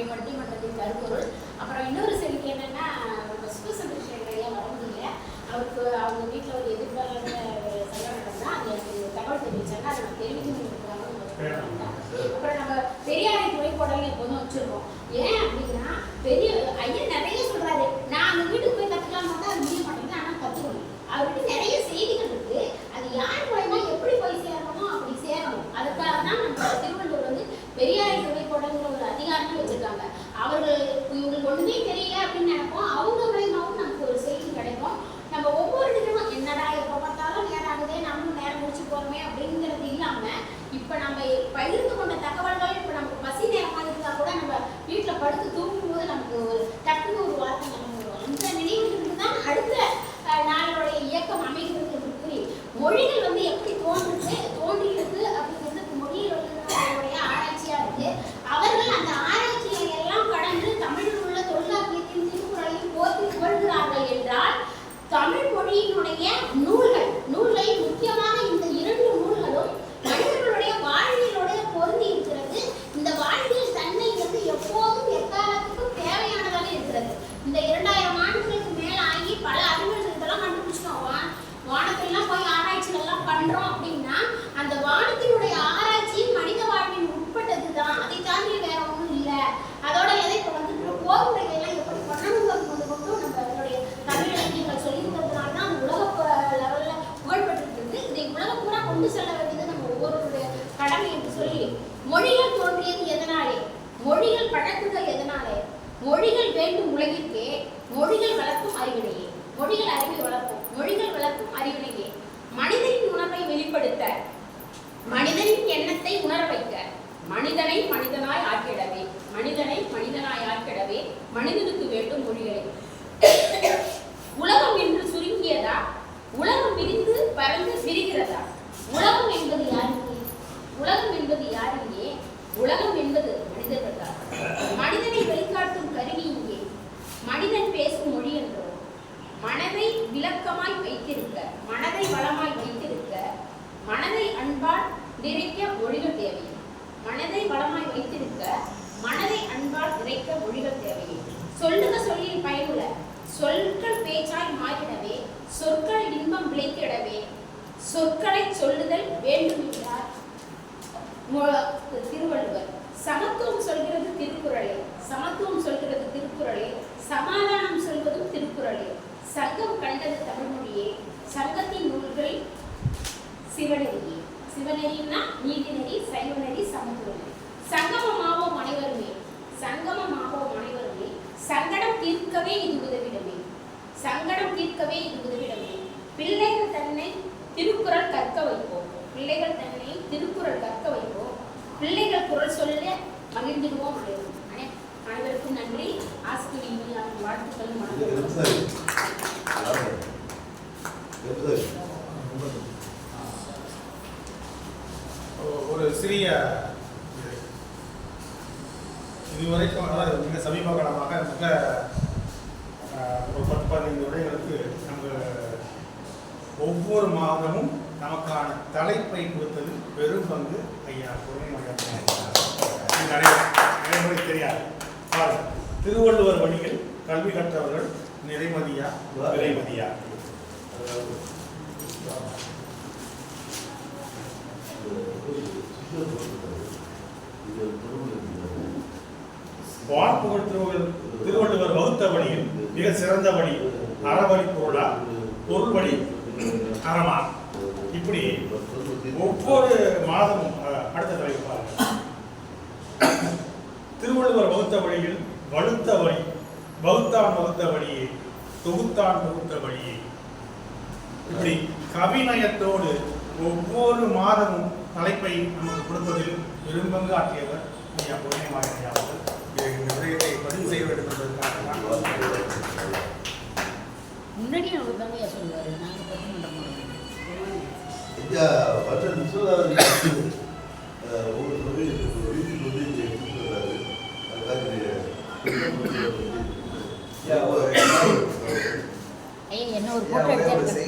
இன்றைய பட்டிமன்றத்தின் கருப்பொருள். அப்புறம் இன்னொரு செல்லுக்கு என்னன்னா நம்ம சுபசந்திரசேகர் ஐயா வர முடியல அவருக்கு அவங்க வீட்டில் ஒரு எதிர்பாராத சங்கடம் தான் அது எனக்கு தகவல் தெரிவிச்சாங்க. அதை நான் தெரிவிக்கணும் அப்புறம் நம்ம பெரியாரை துணைப்போடல எப்போதும் வச்சிருக்கோம் ஏன் அப்படின்னா பெரிய ஐயா நிறைய சொல்றாரு நான் அந்த வீட்டுக்கு போய் கத்துக்கலாம் பார்த்தா அது முடிய மாட்டேங்குது ஆனால் கத்துக்கணும் அவர்கிட்ட நிறைய செய்திகள் இருக்கு அது யார் மூலமா எப்படி போய் சேரணுமோ அப்படி சேரணும் அதுக்காக தான் நம்ம திருவள்ளுவர் வந்து பெரியாரை துணைப்போடங்கிற ஒரு அதிகாரமே வச்சிருக்காங்க அவர்கள் இவங்களுக்கு ஒண்ணுமே தெரியல அப்படின்னு நினைப்போம் அவங்க மூலியமாவும் நமக்கு ஒரு செய்தி கிடைக்கும் நம்ம ஒவ்வொரு இடமும் என்னடா எப்போ பார்த்தாலும் நேரம் ஆகுதே நம்மளும் நேரம் முடிச்சு போறோமே அப்படிங்கிறது இல்லாம இப்ப நம்ம பகிர்ந்து கொண்ட தகவல்கள் இப்ப நமக்கு பசி நேரமா இருந்தா கூட நம்ம வீட்டுல படுத்து தூங்கும் போது நமக்கு ஒரு டக்குனு ஒரு வார்த்தை நமக்கு வரும் அந்த நினைவுகளுக்கு தான் அடுத்த அஹ், நாளுடைய இயக்கம் அமைகிறது மொழிகள் வந்து எப்படி தோன்றுது தோன்றியிருக்கு அப்படிங்கிறது மொழியில் வந்து ஆராய்ச்சியா இருக்கு. அவர்கள் அந்த ஆராய்ச்சியை எல்லாம் கடந்து தமிழில் உள்ள தொல்காப்பியத்தின் திருக்குறளையும் போற்றி புகழ்கிறார்கள் என்றால் தமிழ் மொழியினுடைய நூல்கள் நூல்களில் முக்கியமாக இந்த இரண்டு நூல்களும் மனிதர்களுடைய வாழ்வியலோட பொருந்தி இருக்கிறது. இந்த வாழ்வியல் தன்மை வந்து எப்போதும் எக்காலத்துக்கும் தேவையானதாக இருக்கிறது. இந்த இரண்டாயிரம் ஆண்டுகளுக்கு மேல ஆகி பல அறிஞர்கள் இதெல்லாம் கண்டுபிடிச்சிட்டோம் வா- வானத்திலாம் போய் ஆராய்ச்சிகள் எல்லாம் பண்றோம் அப்படின்னா அந்த வானத்தினுடைய ஆராய்ச்சி மனித வாழ்வின் உட்பட்டது தான் அதை தாண்டி வேற ஒன்றும் இல்லை அதோட எதை இப்போ வந்து போர் முறைகளை எப்படி பண்ணணுங்கிறது வந்து கொண்டு நம்ம அதனுடைய தமிழ் இலக்கியங்கள் சொல்லியிருக்கிறதுனால தான் அது உலக லெவல்ல புகழ்பெற்றிருக்கு இதை உலகம் பூரா கொண்டு செல்ல வேண்டியது நம்ம ஒவ்வொருவருடைய கடமை என்று சொல்லி மொழிகள் தோன்றியது எதனாலே மொழிகள் பழக்குதல் எதனாலே மொழிகள் வேண்டும் உலகிற்கே மொழிகள் வளர்க்கும் அறிவினையே. மொழிகள் அறிவை வளர்க்கும் மொழிகள் வளர்க்கும் அறிவினையே. மனிதனின் உணர்வை வெளிப்படுத்த மனிதனின் எண்ணத்தை உணர வைக்க மனிதனை மனிதனாய் ஆக்கிடவே மனிதனை மனிதனாய் ஆக்கிடவே மனிதனுக்கு வேண்டும் மொழிகளை. உலகம் என்று சுருங்கியதா? உலகம் விரிந்து பறந்து விரிகிறதா? உலகம் என்பது யாருக்கு? உலகம் என்பது யாருங்கே உலகம் என்பது இன்பம் விளைத்திடவே சொற்களை சொல்லுதல் வேண்டும் என்றார் திருவள்ளுவர். சமத்துவம் சொல்கிறது திருக்குறளே. சமத்துவம் சொல்கிறது திருக்குறளே. சமாதானம் சொல்வதும் திருக்குறளே. சங்கம் கண்டது தமிழ்மொழியே சங்கத்தின் நூல்கள் சிவநெறியே. சிவநெறின்னா நீதிநெறி சைவநெறி சமத்துவநெறி சங்கமமாவோம் அனைவருமே. சங்கமமாவோம் அனைவருமே. சங்கடம் தீர்க்கவே இது உதவிடமே. சங்கடம் தீர்க்கவே இது உதவிடமே. பிள்ளைகள் தன்னை திருக்குறள் கற்க வைப்போம். பிள்ளைகள் தன்னை திருக்குறள் கற்க வைப்போம். பிள்ளைகள் குரல் சொல்ல மகிழ்ந்துடுவோம் அனைவரும் அனைவருக்கும் நன்றி. ஆசிரியர் வாழ்த்துக்கள் ஒரு சிறிய இதுவரைக்கும் மிக சமீப காலமாக மிக ஒரு பத்து பதினைந்து உரைகளுக்கு ஒவ்வொரு மாதமும் நமக்கான தலைப்பை கொடுத்தது பெரும் பங்கு ஐயா நடைமுறை தெரியாது. பாருங்க. திருவள்ளுவர் வழியில் கல்வி கற்றவர்கள் நிறைமதியா? விரைமதியா வான்புகழ் திருவள்ளுவர் திருவள்ளுவர் வகுத்த வழியில் மிக சிறந்த வழி அறவழி பொருளா? பொருள் வழி. தரமா இப்படி ஒவ்வொரு மாதமும் அஹ், அடுத்த தலைப்பு பாருங்கள் திருவள்ளுவர் வகுத்த வழியில் வலுத்த வழி வகுத்தான் வகுத்த வழியே தொகுத்தான் தொகுத்த வழியே. இப்படி கவிநயத்தோடு ஒவ்வொரு மாதமும் தலைப்பை நமக்கு கொடுப்பதில் பெரும்பங்கு ஆற்றியவர் ஐயா புண்ணியமாக ஐயா அவர்கள் இந்த விடயத்தை பதிவு செய்ய வேண்டும் என்பதற்காக முன்னாடி அவர் தாங்க சொல்லுவாரு. நாங்க பட்டிமன்றம் போடுறோம் ஐயா வருஷம் சுற்றுலாவுக்கு ஒவ்வொரு தொகை வீட்டுக்கு வந்து இங்கே கொடுத்துருக்காரு ஐயா என்ன ஒரு போட்டோ எடுத்து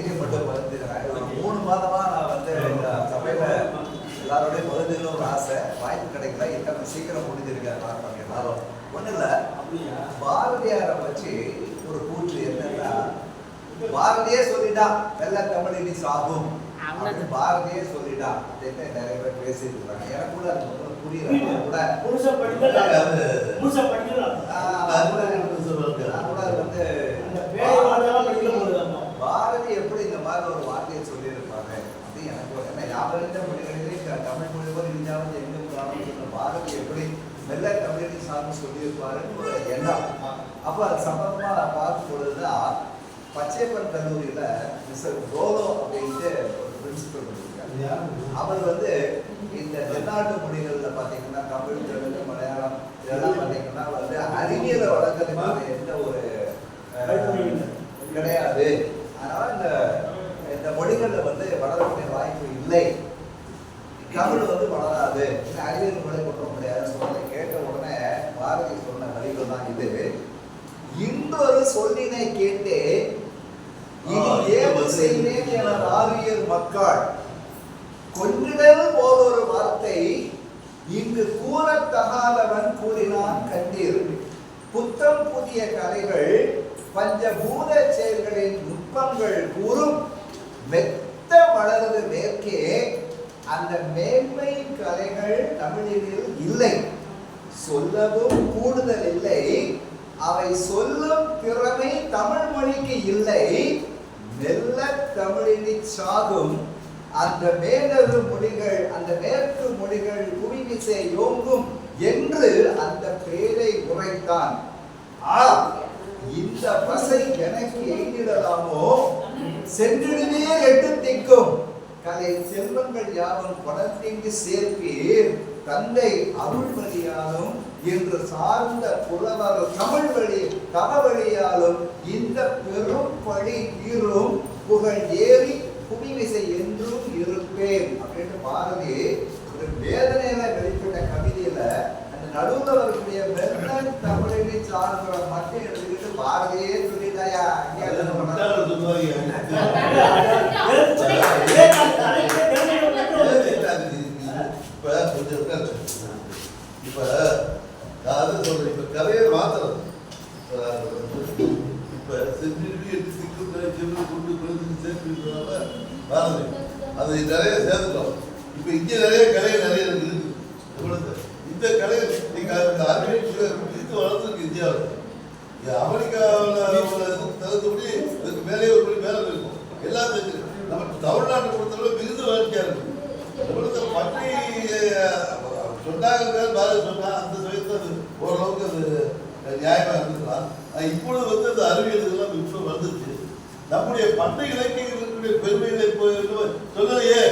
மூணு மாதமா நான் வந்து சபையில எல்லாரோடையும் பகிர்ந்துக்கணும் ஒரு ஆசை. வாய்ப்பு கிடைக்கல. இருக்கணும் சீக்கிரம் முடிஞ்சிருக்காரு பார்ப்பாங்க எல்லாரும். ஒண்ணும் இல்ல பாரதியாரை வச்சு ஒரு கூற்று என்னன்னா பாரதியே சொல்லிட்டான் வெள்ள தமிழினி சாகும் பாரதியே சொல்லிட்டான் அப்படின்னு நிறைய பேர் பேசிட்டு இருக்காங்க? எனக்கு கூட அது முதல்ல புரியல. கூட முழுசா படிக்கலாம் அது முழுசா நான் கூட வந்து பாரதி எப்படி இந்த மாதிரி ஒரு வார்த்தையை சொல்லியிருப்பாரு அது எனக்கு ஒரு- ஏன்னா யாவரிந்த மொழிகளிலே தமிழ் மொழி போல் இல்லாமல் எங்க போனாலும் சொன்ன பாரதி எப்படி மெல்ல தமிழில் சார்ந்து சொல்லியிருப்பாருன்னு ஒரு எண்ணம். அப்ப அது சம்பந்தமா நான் பார்க்கும் பொழுதுதான் பச்சையப்பன் கல்லூரியில மிஸ்டர் கோலோ அப்படின்ட்டு ஒரு பிரின்சிபல் இருக்காரு. அவர் வந்து இந்த தென்னாட்டு மொழிகள்ல பாத்தீங்கன்னா தமிழ் தெலுங்கு மலையாளம் இதெல்லாம் பாத்தீங்கன்னா வந்து அறிவியலை வளர்க்கறதுக்கான எந்த ஒரு அஹ், கிடையாது அதனால இந்த இந்த மொழிகள்ல வந்து வளரக்கூடிய வாய்ப்பு இல்லை தமிழ் வந்து வளராது இந்த அறிவியல் மொழி கொண்டு வர முடியாது சொன்னதை கேட்ட உடனே பாரதி சொன்ன வரிகள் தான் இது இன்னொரு சொல்லினை கேட்டு இனி ஏவு செய்வேன் என ஆரியர் மக்கள் கொன்றிடல் போல் ஒரு வார்த்தை இங்கு கூறத்தகாதவன் கூறினான் கண்டீர் புத்தம் புதிய கலைகள் பஞ்சபூத செயல்களின் நுட்பங்கள் கூறும். மெத்த வளர்ந்து மேற்கே அந்த மேன்மை கலைகள் தமிழில் இல்லை. சொல்லவும் கூடுதல் இல்லை. அவை சொல்லும் திறமை தமிழ் மொழிக்கு இல்லை. மெல்ல தமிழினி சாகும் அந்த மேலரு மொழிகள் அந்த மேற்கு மொழிகள் குவிவிசை யோங்கும் என்று அந்த பேரை உரைத்தான். ஆ இந்த பசை எனக்கு எய்திடலாமோ? சென்றிடுமே எட்டு திக்கும். கலை செல்வங்கள் யாவும் குழந்தைக்கு சேர்ப்பீர். தந்தை அருள் வழியாலும் என்று சார்ந்த புலவர் தமிழ் வழி தவ வழியாலும் இந்த பெரும் பழி தீரும் புகழ் ஏறி புவிவிசை என்றும் இருப்பேன் அப்படின்னு பாரதி ஒரு வேதனையில வெளிப்பட்ட கவிதையில அந்த நடுவுல வரக்கூடிய மெல்ல தமிழினை சார்ந்த மட்டும் எடுத்துக்கிட்டு பாரதியே சொல்லிட்டாயா. இப்ப. இப்ப நான் அது சொல்றேன் இப்ப கதையை மாத்துறது இப்போ செஞ்சுட்டு எட்டு சிக்கல் செல்லு கொண்டு கொண்டு சேர்த்து பாரதி அதை நிறைய சேர்த்துட்டோம் இப்போ இங்க நிறைய கலை நிறைய இருக்குது எவ்வளவு? இந்த கலை நீங்க அந்த அறிவியல் பிரித்து வளர்ந்துருக்கு இந்தியாவில் இங்க அமெரிக்காவில் தகுந்தபடி இதுக்கு மேலே ஒரு படி மேலே இருக்கும் எல்லாம் தெரிஞ்சு நம்ம தமிழ்நாட்டை பொறுத்தவரை மிகுந்த வளர்ச்சியா இருக்கு இவ்வளவு பற்றி சொன்னாங்க பாரதி சொன்னா அந்த சமயத்தில் அது ஓரளவுக்கு அது நியாயமா இருந்துக்கலாம் இப்பொழுது வந்து அந்த அறிவியல் இதெல்லாம் இப்போ வந்துருச்சு. நம்முடைய பண்டை இலக்கியங்களுடைய பெருமைகளை இப்போ சொல்லலையே.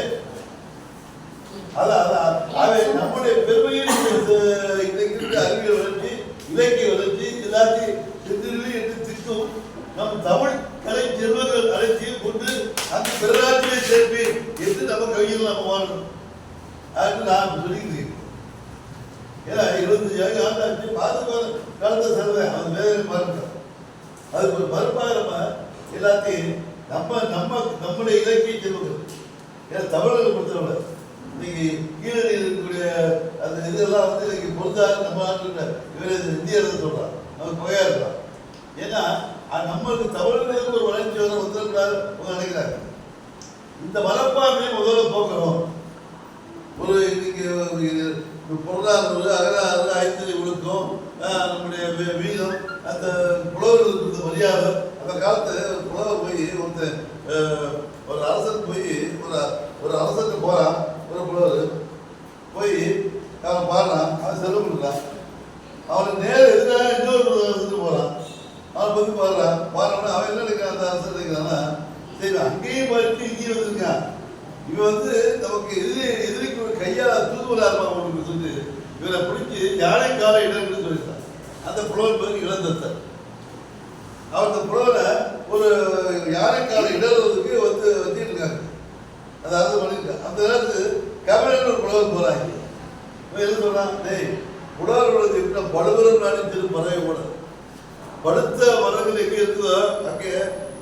அதான் அதான் நம்முடைய பெருமையில் இந்த- இன்னைக்கு இருக்க அறிவியல் வளர்ச்சி இலக்கிய வளர்ச்சி எல்லாத்தையும் செந்திலே என்று திட்டும் நம் தமிழ் கலை செல்வர்கள் அனைத்தையும் கொண்டு அந்த பெருநாட்டிலே சேர்ப்பேன் என்று நம்ம கவிஞர்கள் நம்ம வாழணும். அது நான் சொல்லிக்கிறேன் ஏன்னா இருபத்தஞ்சு ஆண்டு ஆண்டாச்சு பார்த்து காலத்தை செல்வேன் அது வேற பாருங்க அதுக்கு ஒரு மறுப்பாக நம்ம எல்லாத்தையும் நம்ம நம்ம நம்முடைய இலக்கிய செல்வங்கள். ஏன்னா தமிழர்களை பொறுத்தவரை இன்னைக்கு கீழே இருக்கக்கூடிய அந்த இதெல்லாம் வந்து இன்னைக்கு பொருந்தாது நம்ம நாட்டில் இவர் இந்திய அரசு சொல்றான் நமக்கு குறையா இருக்கலாம். ஏன்னா நம்மளுக்கு தமிழர்களுக்கு ஒரு வளர்ச்சி வர வந்துடக்கூடாது நினைக்கிறாங்க. இந்த மனப்பான்மையை முதல்ல போக்கணும். ஒரு இன்னைக்கு ஒரு பொருளாதார அகராறு ஐந்து ஒழுக்கம் நம்முடைய வீதம் அந்த புலவர்களுக்கு இருந்த மரியாதை அந்த காலத்து புலவர் போய் ஒருத்தன் ஒரு அரசன் போய் ஒரு ஒரு அரசன் போறான் ஒரு புலவர். போய் அவன் பாடுறான் அவன் செல்வம் பண்ணுறான் அவனுக்கு நேர எதிராக இன்னொரு இதுக்கு போறான். அவன் வந்து பாடுறான். பாடுறான் அவன் என்ன நினைக்கிறான்? அந்த அரசன் நினைக்கிறான்னா சரி அங்கேயும் போயிட்டு இங்கேயும் வந்திருக்கான். இவன் வந்து நமக்கு எதிரி எதிரிக்கு ஒரு கையால் தூதுவலாக அவன் சொல்லி இவரை பிடிச்சி யானை கால இடம்னு சொல்லிட்டான் அந்த புலவர் பேர் இளந்தத்தர் அவர் அந்த புலவரை ஒரு யானை கால இடறதுக்கு வந்து வச்சுட்டு இருக்காங்க அதாவது பண்ணிருக்காங்க அந்த நேரத்து கபிலன் ஒரு புலவர் போறாங்க. இவன் என்ன சொன்னான் டேய் புலவர்களுக்கு இருக்கிற படுவரும் நாடு திரு பறவை கூட. படுத்த மரங்கள் எங்கே இருக்குதோ அங்கே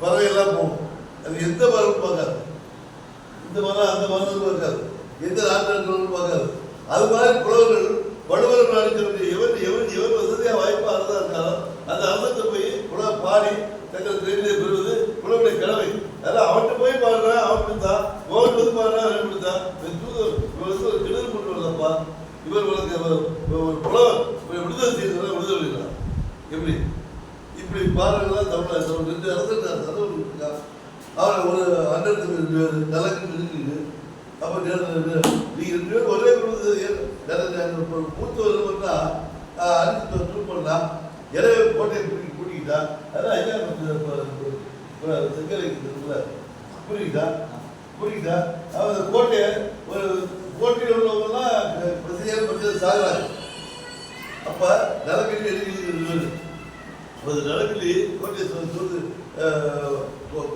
பறவை எல்லாம் போகும். அது எந்த மரம் பார்க்காது. இந்த மரம் அந்த மரம் பார்க்காது எந்த நாட்டு பார்க்காது. அது மாதிரி புலவர்கள் வலுவர்கள் அளிக்கிறது எவன் எவன் எவன் வசதியாக வாய்ப்பாக இருந்தால் இருந்தாலும் அந்த அரசத்தை போய் புலவ பாடி தங்கள் தெரிவிதை பெறுவது புலவனுடைய கடமை. அதனால் அவன்கிட்ட போய் பாடுறேன் அவன் தான் மோகன் வந்து பாடுறேன் அவன் தான் இவர் கிணறு கொண்டு வரதப்பா இவர் உங்களுக்கு ஒரு புலவர் விடுதலை செய்யறதுனால விடுதலை எப்படி? இப்படி பாடுறதுனா தமிழ் அரசு ரெண்டு அரசு அரசு இருக்கா அவர் ஒரு அண்ணன் கலக்கு இருக்குது அப்போ நீ ரெண்டு பேரும் ஒரே குடும்பத்தை மூத்தவர் வந்தா அடிச்சு ட்ரூப் பண்ணா இறைய கோட்டையை கூட்டி கூட்டிக்கிட்டா அதான் ஐயா செங்கலை இருக்குல்ல புரியுதா புரியுதா அவர் கோட்டையை ஒரு கோட்டையில் உள்ளவங்கலாம் பிரசித்தியாக பிரச்சனை சாகுறாங்க அப்ப நலக்கல்லி எழுதி ஒரு நலக்கல்லி கோட்டையை சொல்லுது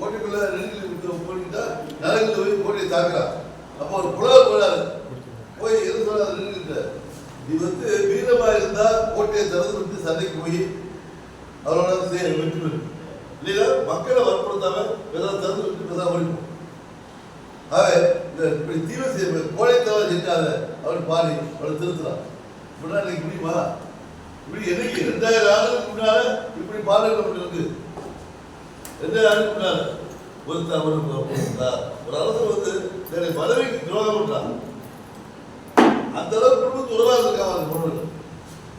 கோட்டைக்குள்ள நெருங்கி போட்டுட்டா நலக்கல்லி போய் கோட்டையை தாக்குறான். அப்போ ஒரு புலவர் போறாரு. போய் எது சொல்றாரு நின்றுட்டு நீ வந்து வீரமா இருந்தா கோட்டையை திறந்து விட்டு சண்டைக்கு போய் அவரோட சே வெற்றி பெறு இல்லையா மக்களை வற்புறுத்தாம ஏதாவது திறந்து விட்டு பேசாம ஓடிப்போம் ஆக இந்த இப்படி தீவிர செய்ய கோழைத்தவரை செஞ்சாத அவர் பாரு அவரை திருத்துறான் இப்படின்னா இன்னைக்கு முடியுமா? இப்படி என்னைக்கு ரெண்டாயிரம் ஆண்டுக்கு முன்னால இப்படி பாடல்கள் இருக்கு. ரெண்டாயிரம் ஆண்டுக்கு முன்னால ஒரு த- ஒரு அரசு வந்து தன்னுடைய மனைவிக்கு துரோகம் பண்றான் அந்த அளவுக்கு குடும்பத்து உறவா இருக்காங்க அந்த பொண்ணு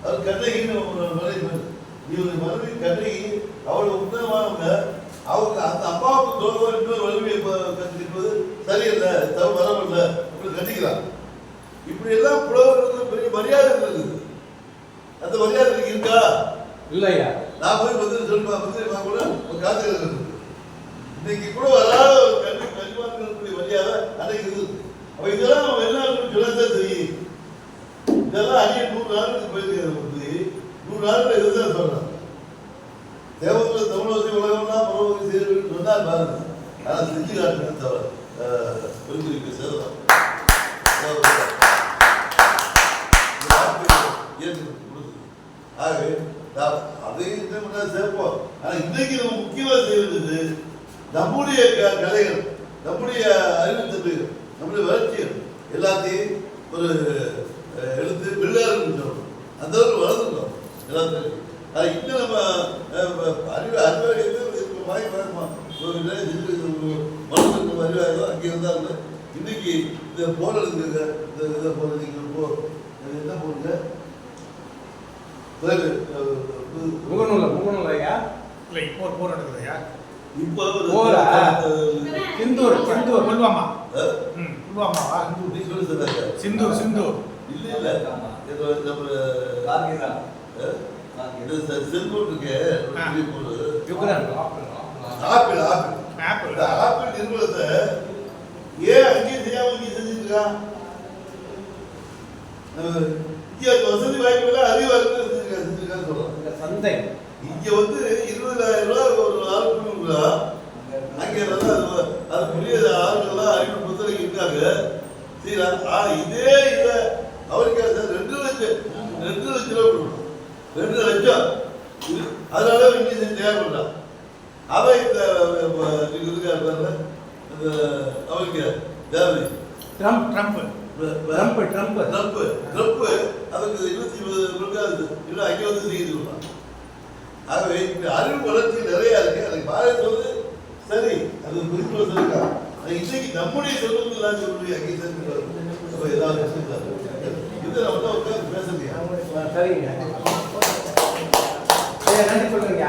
அவர் கண்ணகின்னு ஒரு மனைவி இவருடைய மனைவி கண்ணகி அவள் உண்மையானவங்க அவங்க அந்த அம்மாவுக்கு துரோகம் இன்னொரு வலிமையை கற்றுக்கிட்டு சரியில்லை தவறு வரவில்லை இப்படி கட்டிக்கிறான் இப்படி எல்லாம் புலவர்களுக்கு பெரிய மரியாதை இருக்குது. அந்த மரியாதை இருக்கா? இல்லையா? நான் போய் வந்து சொல்லி வந்து நான் கூட ஒரு காத்துக்கிறது இன்னைக்கு கூட வராத கல்வி கல்விமான்களுடைய மரியாதை அன்னைக்கு இருந்தது அப்ப இதெல்லாம் நம்ம எல்லாருக்கும் சொல்லத்தான் தெரியும். இதெல்லாம் அரிய நூறு நாளுக்கு போயிருக்காரு வந்து நூறு நாளுக்கு இதுதான் சொல்றேன் தேவத்துல தமிழ் உலகம்னா பரவதி செய்ய சொன்னால் பாருங்க. ஆனால் செஞ்சு காட்டுறது தவிர பெருந்திருக்கு சேதம். ஆகவே அதையும் சேர்ப்போம். ஆனா இன்னைக்கு நம்ம முக்கியமா செய்வது நம்முடைய கலைகள் நம்முடைய அறிவுத்தன்மைகள் நம்முடைய வளர்ச்சிகள் எல்லாத்தையும் ஒரு எடுத்து சொல்லணும் அந்த அளவுக்கு வளர்ந்துட்டோம் எல்லாத்தையும் அது இன்னும் நம்ம அறிவு ஒரு நிலையை செஞ்சு வளர்ந்துட்டு அறிவாக அங்கே இருந்தாங்க இன்னைக்கு இந்த போன இருக்குங்க இந்த இதை போன நீங்கள் போ என்ன போடுங்க? முகநூல முகநூல் ஐயா? இல்லை இப்போ ஒரு போர் சிந்தூர் சிந்தூர் புல்வாமா. புல்வாமாவா சிந்தூர் சிந்தூர். இல்ல இல்ல செல்போன் இருக்கே ஆப்பிள் ஆப்பிள். Apple apple. நிறுவனத்தை ஏன் அங்கேயும் செய்யாம இங்கே இங்க வசதி வாய்ப்புகள் செஞ்சிருக்கான்னு சொல்றோம். இந்த சந்தை. இங்க வந்து இருபதாயிரம் ரூபாய் ஒரு நாள் கொடுக்குறா அங்க நல்லா அது அது பெரிய ஆளுங்கள்லாம் அறிவு புத்தகம் இருக்காங்க சரியா ஆனா இதே இத அவருக்கு அது ரெண்டு லட்சம் ரெண்டு லட்சம் ரூபாய் கொடுக்கணும் ரெண்டு லட்சம் இது அதனால இங்கிலீஷ் தேவைப்படுறான் அவன் இந்த அஹ், இங்க இருக்காரு பாருங்க இந்த அவருக்கு தேவை Trump Trump Trump Trump Trump Trump அதுக்கு இருபத்தி இருபது இன்னும் அங்கே வந்து செய்து விடுறான் ஆகவே இந்த அறிவு வளர்ச்சி நிறைய இருக்கு. அதை பாரத் வந்து சரி. அது குறிப்பிட சொல்லிருக்கா இன்னைக்கு நம்முடைய சொல்லி அங்கே சேர்ந்து ஏதாவது. இது நம்ம தான் உட்கார்ந்து பேசலையா சரிங்க. நன்றி சொல்லுங்க